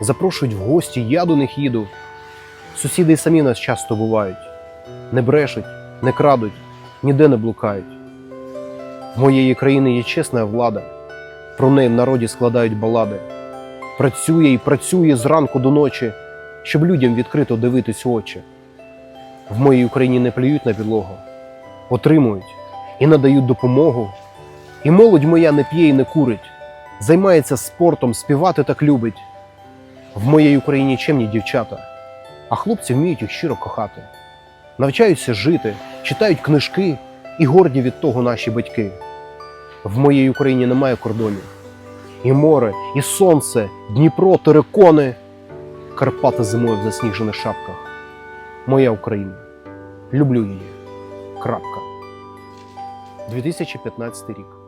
Запрошують в гості, я до них їду. Сусіди й самі нас часто бувають. Не брешуть, не крадуть, ніде не блукають. В моєї країни є чесна влада. Про неї в народі складають балади. Працює і працює зранку до ночі, щоб людям відкрито дивитись очі. В моїй Україні не плюють на підлогу, отримують і надають допомогу. І молодь моя не п'є і не курить, займається спортом, співати так любить. В моїй Україні чемні дівчата, а хлопці вміють їх щиро кохати. Навчаються жити, читають книжки і горді від того наші батьки. В моїй Україні немає кордонів. І море, і сонце, Дніпро, терикони, Карпати зимою в засніжених шапках. Моя Україна. Люблю її. Крапка. 2015 рік.